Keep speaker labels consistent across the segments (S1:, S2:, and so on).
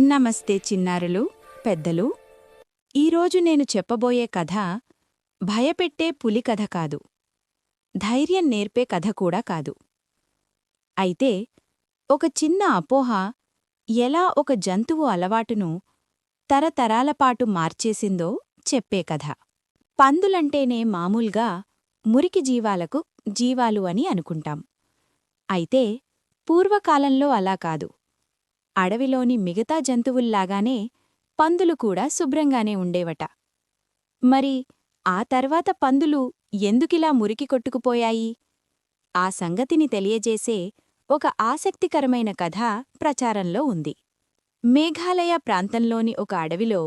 S1: నమస్తే చిన్నారులు పెద్దలు. ఈరోజు నేను చెప్పబోయే కథ భయపెట్టే పులి కథ కాదు. ధైర్యం నేర్పే కథ కూడా కాదు. అయితే ఒక చిన్న అపోహ ఎలా ఒక జంతువు అలవాటును తరతరాలపాటు మార్చేసిందో చెప్పే కథ. పందులంటేనే మామూల్గా మురికి జీవాలకు జీవాలు అని అనుకుంటాం. అయితే పూర్వకాలంలో అలా కాదు. అడవిలోని మిగతా జంతువుల్లాగానే పందులు కూడా శుభ్రంగానే ఉండేవట. మరి ఆ తర్వాత పందులు ఎందుకిలా మురికి కొట్టుకుపోయాయి? ఆ సంగతిని తెలియజేసే ఒక ఆసక్తికరమైన కథ ప్రచారంలో ఉంది. మేఘాలయ ప్రాంతంలోని ఒక అడవిలో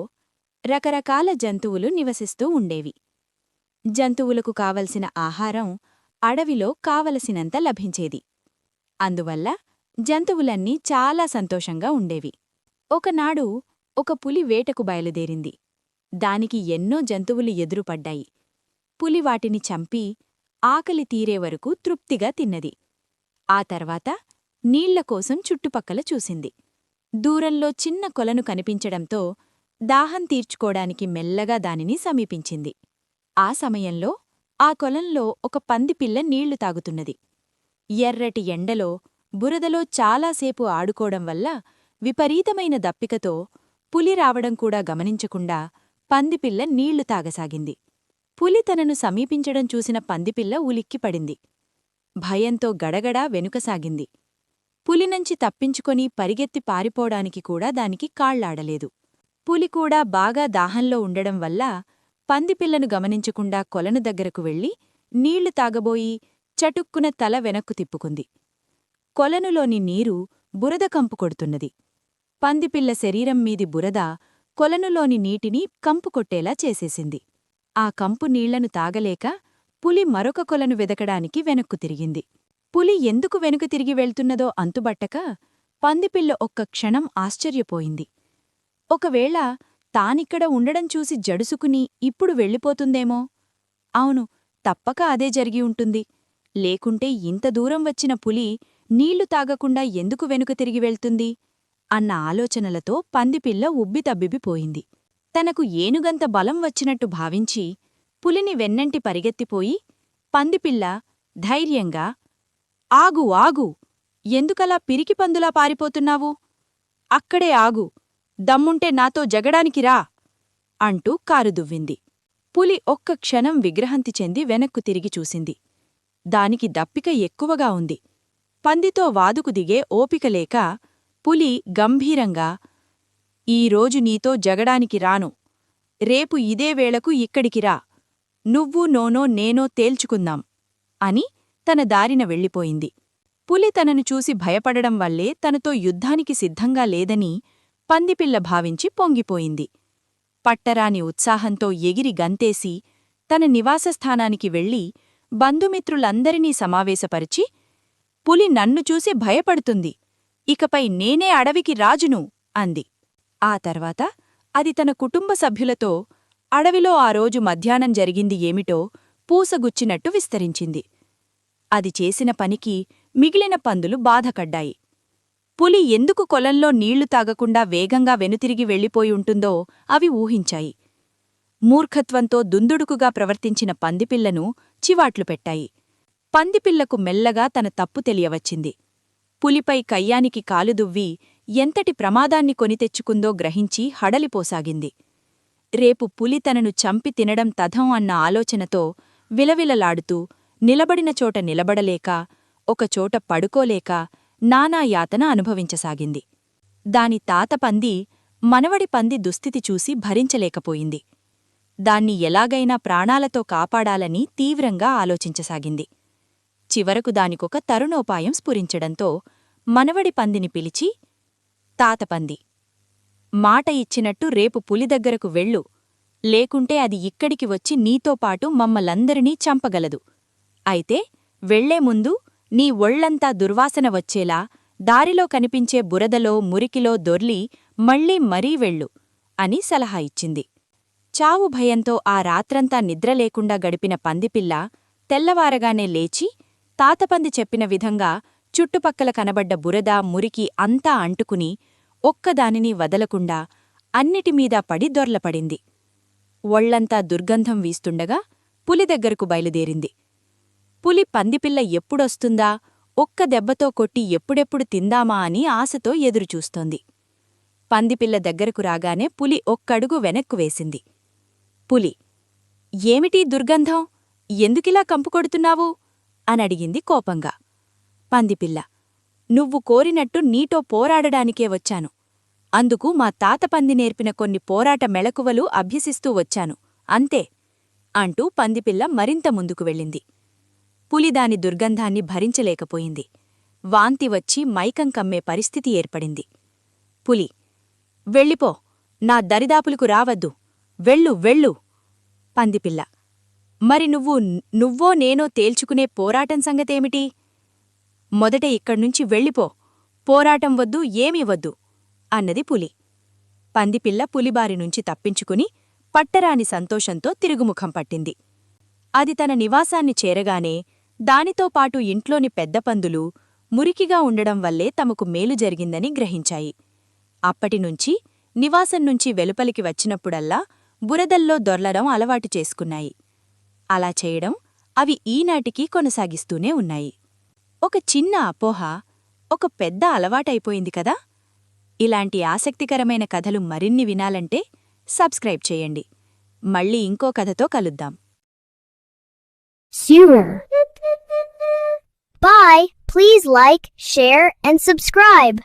S1: రకరకాల జంతువులు నివసిస్తూ ఉండేవి. జంతువులకు కావలసిన ఆహారం అడవిలో కావలసినంత లభించేది. అందువల్ల జంతువులన్నీ చాలా సంతోషంగా ఉండేవి. ఒకనాడు ఒక పులి వేటకు బయలుదేరింది. దానికి ఎన్నో జంతువులు ఎదురుపడ్డాయి. పులి వాటిని చంపి ఆకలి తీరే వరకు తృప్తిగా తిన్నది. ఆ తర్వాత నీళ్ళ కోసం చుట్టుపక్కల చూసింది. దూరంలో చిన్న కొలను కనిపించడంతో దాహం తీర్చుకోడానికి మెల్లగా దానిని సమీపించింది. ఆ సమయంలో ఆ కొలంలో ఒక పందిపిల్ల నీళ్ళు తాగుతున్నది. ఎర్రటి ఎండలో బురదలో చాలాసేపు ఆడుకోవడం వల్ల విపరీతమైన దప్పికతో పులి రావడం కూడా గమనించకుండా పందిపిల్ల నీళ్ళు తాగసాగింది. పులి తనను సమీపించడం చూసిన పందిపిల్ల ఉలిక్కిపడింది భయంతో గడగడా వెనుకసాగింది. పులినుంచి తప్పించుకొని పరిగెత్తి పారిపోవడానికి కూడా దానికి కాళ్ళాడలేదు పులి కూడా బాగా దాహంలో ఉండడం వల్ల పందిపిల్లను గమనించకుండా కొలను దగ్గరకు వెళ్ళి నీళ్ళు తాగబోయి చటుక్కున తల వెనక్కు తిప్పుకుంది. కొలనులోని నీరు బురద కంపు కొడుతున్నది. పందిపిల్ల శరీరం మీది బురద కొలనులోని నీటిని కంపు కొట్టేలా చేసేసింది. ఆ కంపు నీళ్ళను తాగలేక పులి మరొక కొలను వెదకడానికి వెనక్కు తిరిగింది. పులి ఎందుకు వెనుకు తిరిగి వెళ్తున్నదో అంతుబట్టక పందిపిల్ల ఒక్క క్షణం ఆశ్చర్యపోయింది. ఒకవేళ తానిక్కడ ఉండడం చూసి జడుసుకుని ఇప్పుడు వెళ్ళిపోతుందేమో? అవును తప్పక అదే జరిగి ఉంటుంది. లేకుంటే ఇంత దూరం వచ్చిన పులి నీళ్ళు తాగకుండా ఎందుకు వెనుక తిరిగి వెళ్తుంది? అన్న ఆలోచనలతో పందిపిల్ల ఉబ్బితబ్బిబిపోయింది తనకు ఏనుగంత బలం వచ్చినట్టు భావించి పులిని వెన్నంటి పరిగెత్తిపోయి పందిపిల్ల ధైర్యంగా ఆగు ఆగు! ఎందుకలా పిరికి పందులా పారిపోతున్నావు? అక్కడే ఆగు! దమ్ముంటే నాతో జగడానికి రా! అంటూ కారు దువ్వింది. పులి ఒక్క క్షణం విగ్రహంతి చెంది వెనక్కు తిరిగి చూసింది. దానికి దప్పిక ఎక్కువగా ఉంది. పందితో వాదుకు దిగే ఓపికలేక పులి గంభీరంగా ఈరోజు నీతో జగడానికి రాను. రేపు ఇదే వేళకు ఇక్కడికి రా. నువ్వు నోనో నేనో తేల్చుకుందాం అని తన దారిన వెళ్ళిపోయింది. పులి తనను చూసి భయపడడం వల్లే తనతో యుద్ధానికి సిద్ధంగా లేదని పందిపిల్ల భావించి పొంగిపోయింది. పట్టరాని ఉత్సాహంతో ఎగిరి గంతేసి తన నివాసస్థానానికి వెళ్ళి బంధుమిత్రులందరినీ సమావేశపరిచి పులి నన్ను చూసి భయపడుతుంది. ఇకపై నేనే అడవికి రాజును అంది. ఆ తర్వాత అది తన కుటుంబ సభ్యులతో అడవిలో ఆ రోజు మధ్యాహ్నం జరిగింది ఏమిటో పూసగుచ్చినట్టు విస్తరించింది. అది చేసిన పనికి మిగిలిన పందులు బాధకడ్డాయి పులి ఎందుకు కొలంలో నీళ్ళు తాగకుండా వేగంగా వెనుతిరిగి వెళ్ళిపోయి ఉంటుందో అవి ఊహించాయి. మూర్ఖత్వంతో దుందుడుకుగా ప్రవర్తించిన పందిపిల్లను చివాట్లు పెట్టాయి. పందిపిల్లకు మెల్లగా తన తప్పు తెలియవచ్చింది. పులిపై కయ్యానికి కాలుదువ్వి ఎంతటి ప్రమాదాన్ని కొనితెచ్చుకుందో గ్రహించి హడలిపోసాగింది. రేపు పులి తనను చంపి తినడం తథం అన్న ఆలోచనతో విలవిలలాడుతూ నిలబడిన చోట నిలబడలేక ఒకచోట పడుకోలేక నానా యాతన అనుభవించసాగింది. దాని తాత పంది మనవడి పంది దుస్థితి చూసి భరించలేకపోయింది. దాన్ని ఎలాగైనా ప్రాణాలతో కాపాడాలని తీవ్రంగా ఆలోచించసాగింది. చివరకు దానికొక తరుణోపాయం స్ఫురించడంతో మనవడి పందిని పిలిచి తాతపంది మాట ఇచ్చినట్టు రేపు పులి దగ్గరకు వెళ్ళు. లేకుంటే అది ఇక్కడికి వచ్చి నీతో పాటు మమ్మలందరినీ చంపగలదు. అయితే వెళ్ళే ముందు నీ ఒళ్ళంతా దుర్వాసన వచ్చేలా దారిలో కనిపించే బురదలో మురికిలో దొర్లి మళ్ళీ మరీ వెళ్ళు అని సలహా ఇచ్చింది. చావు భయంతో ఆ రాత్రంతా నిద్రలేకుండా గడిపిన పందిపిల్ల తెల్లవారగానే లేచి తాతపంది చెప్పిన విధంగా చుట్టుపక్కల కనబడ్డ బురద మురికి అంతా అంటుకుని ఒక్కదానిని వదలకుండా అన్నిటిమీదా పడి దొర్లపడింది. ఒళ్ళంతా దుర్గంధం వీస్తుండగా పులి దగ్గరకు బయలుదేరింది. పులి పందిపిల్ల ఎప్పుడొస్తుందా? ఒక్క దెబ్బతో కొట్టి ఎప్పుడెప్పుడు తిందామా అని ఆశతో ఎదురుచూస్తోంది. పందిపిల్ల దగ్గరకు రాగానే పులి ఒక్కడుగు వెనక్కు వేసింది. పులి ఏమిటీ దుర్గంధం? ఎందుకిలా కంపుకొడుతున్నావు అనడిగింది కోపంగా. పందిపిల్ల నువ్వు కోరినట్టు నీతో పోరాడడానికే వచ్చాను. అందుకు మా తాత పంది నేర్పిన కొన్ని పోరాట మెళకువలు అభ్యసిస్తూ వచ్చాను. అంతే అంటూ పందిపిల్ల మరింత ముందుకు వెళ్ళింది. పులి దాని దుర్గంధాన్ని భరించలేకపోయింది. వాంతి వచ్చి మైకం కమ్మే పరిస్థితి ఏర్పడింది. పులి వెళ్ళిపో నా దరిదాపులకు రావద్దు. వెళ్ళు వెళ్ళు. పందిపిల్ల మరి నువ్వు నువ్వో నేనో తేల్చుకునే పోరాటం సంగతేమిటి? మొదట ఇక్కడ్నుంచి వెళ్ళిపో. పోరాటం వద్దు ఏమీ వద్దు అన్నది పులి. పందిపిల్ల పులిబారి నుంచి తప్పించుకుని పట్టరాని సంతోషంతో తిరుగుముఖం పట్టింది. అది తన నివాసాన్ని చేరగానే దానితో పాటు ఇంట్లోని పెద్ద పందులు మురికిగా ఉండడం వల్లే తమకు మేలు జరిగిందని గ్రహించాయి. అప్పటినుంచి నివాసం నుంచి వెలుపలికి వచ్చినప్పుడల్లా బురదల్లో దొర్లడం అలవాటు చేసుకున్నాయి. అలా చేయడం అవి ఈనాటికి కొనసాగిస్తూనే ఉన్నాయి ఒక చిన్న అపోహ ఒక పెద్ద అలవాటైపోయింది కదా ఇలాంటి ఆసక్తికరమైన కథలు మరిన్ని వినాలంటే సబ్స్క్రైబ్ చేయండి మళ్ళీ ఇంకో కథతో కలుద్దాం
S2: Sewer. Bye. Please like, share, and subscribe.